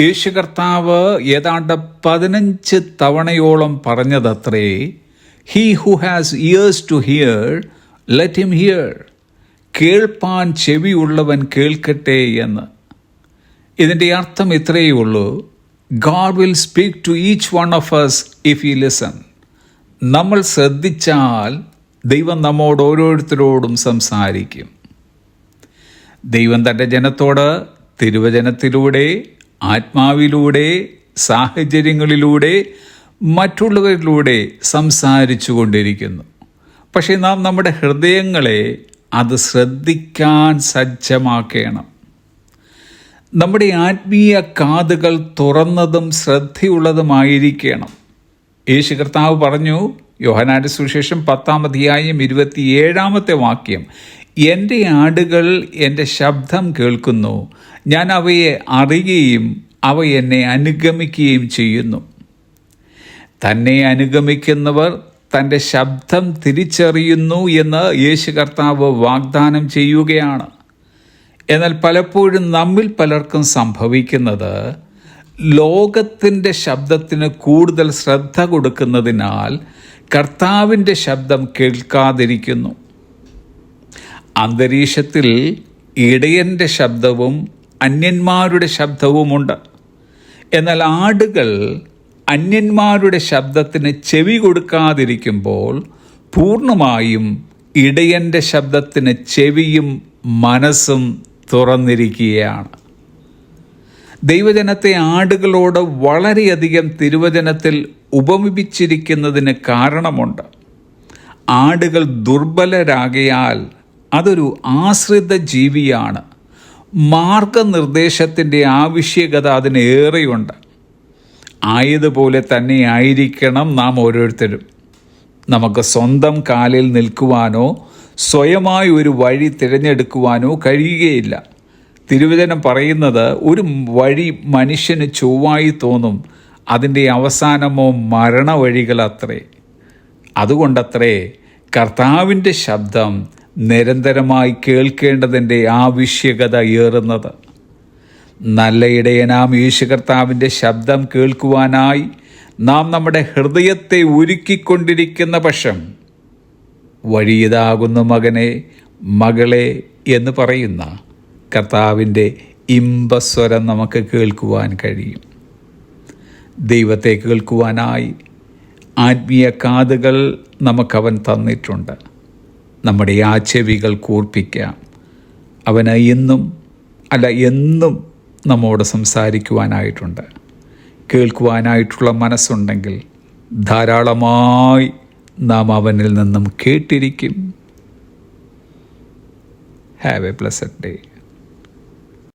യേശു കർത്താവ് ഏതാണ്ട് പതിനഞ്ച് തവണയോളം പറഞ്ഞതത്രേ he who has ears to hear let him hear കേൾപ്പാൻ ചെവിയുള്ളവൻ കേൾക്കട്ടെ എന്ന്. ഇതിന്റെ അർത്ഥം ഇത്രയേ ഉള്ളൂ god will speak to each one of us if you listen നമ്മൾ ശ്രദ്ധിച്ചാൽ ദൈവം നമ്മോട് ഓരോരുത്തരോടും സംസാരിക്കും. ദൈവം തന്റെ ജനത്തോട് തിരുവചനത്തിലൂടെ ആത്മാവിലൂടെ സാഹചര്യങ്ങളിലൂടെ മറ്റുള്ളവരിലൂടെ സംസാരിച്ചു കൊണ്ടിരിക്കുന്നു. പക്ഷേ നാം നമ്മുടെ ഹൃദയങ്ങളെ അത് ശ്രദ്ധിക്കാൻ സജ്ജമാക്കണം. നമ്മുടെ ആത്മീയ കാതുകൾ തുറന്നതും ശ്രദ്ധയുള്ളതുമായിരിക്കണം. യേശു കർത്താവ് പറഞ്ഞു യോഹനാന്റെ സുവിശേഷം പത്താം അധ്യായം ഇരുപത്തിയേഴാമത്തെ വാക്യം എന്റെ ആടുകൾ എന്റെ ശബ്ദം കേൾക്കുന്നു. ഞാൻ അവയെ അറിയുകയും അവ എന്നെ അനുഗമിക്കുകയും ചെയ്യുന്നു. തന്നെ അനുഗമിക്കുന്നവർ തന്റെ ശബ്ദം തിരിച്ചറിയുന്നു എന്ന് യേശു കർത്താവ് വാഗ്ദാനം ചെയ്യുകയാണ്. എന്നാൽ പലപ്പോഴും നമ്മിൽ പലർക്കും സംഭവിക്കുന്നത് ലോകത്തിന്റെ ശബ്ദത്തിന് കൂടുതൽ ശ്രദ്ധ കൊടുക്കുന്നതിനാൽ കർത്താവിന്റെ ശബ്ദം കേൾക്കാതിരിക്കുന്നു. അന്തരീക്ഷത്തിൽ ഇടയന്റെ ശബ്ദവും അന്യന്മാരുടെ ശബ്ദവുമുണ്ട്. എന്നാൽ ആടുകൾ അന്യന്മാരുടെ ശബ്ദത്തിന് ചെവി കൊടുക്കാതിരിക്കുമ്പോൾ പൂർണമായും ഇടയന്റെ ശബ്ദത്തിന് ചെവിയും മനസ്സും തുറന്നിരിക്കുകയാണ്. ദൈവജനത്തെ ആടുകളോട് വളരെയധികം തിരുവചനത്തിൽ ഉപമിപ്പിച്ചിരിക്കുന്നതിന് കാരണമുണ്ട്. ആടുകൾ ദുർബലരാകയാൽ അതൊരു ആശ്രിത ജീവിയാണ്. മാർഗനിർദ്ദേശത്തിന്റെ ആവശ്യകത അതിനേറെയുണ്ട് ആയതുപോലെ തന്നെ ആയിരിക്കണം നാം ഓരോരുത്തരും. നമുക്ക് സ്വന്തം കാലിൽ നിൽക്കുവാനോ സ്വയമായി ഒരു വഴി തിരഞ്ഞെടുക്കുവാനോ കഴിയുകയില്ല. തിരുവചനം പറയുന്നത് ഒരു വഴി മനുഷ്യന് ചൊവ്വായി തോന്നും. അതിന്റെ അവസാനമോ മരണവഴികളത്രേ. അതുകൊണ്ടത്രേ കർത്താവിന്റെ ശബ്ദം നിരന്തരമായി കേൾക്കേണ്ടതിന്റെ ആവശ്യകത ഏറുന്നത്. നല്ല ഇടയനാം യേശു കർത്താവിന്റെ ശബ്ദം കേൾക്കുവാനായി നാം നമ്മുടെ ഹൃദയത്തെ ഒരുക്കിക്കൊണ്ടിരിക്കുന്ന പക്ഷം വഴിയതാകുന്നു മകനെ മകളെ എന്ന് പറയുന്ന കർത്താവിന്റെ ഇമ്പസ്വരം നമുക്ക് കേൾക്കുവാൻ കഴിയും. ദൈവത്തെ കേൾക്കുവാനായി ആത്മീയ കാതുകൾ നമുക്കവൻ തന്നിട്ടുണ്ട്. നമ്മുടെ ആ ചെവികൾ കൂർപ്പിക്കാം അവന് എന്നും അല്ല എന്നും നമ്മോട് സംസാരിക്കുവാനായിട്ടുണ്ട്. കേൾക്കുവാനായിട്ടുള്ള മനസ്സുണ്ടെങ്കിൽ ധാരാളമായി നാം അവനിൽ നിന്നും കേട്ടിരിക്കും. Have a blessed day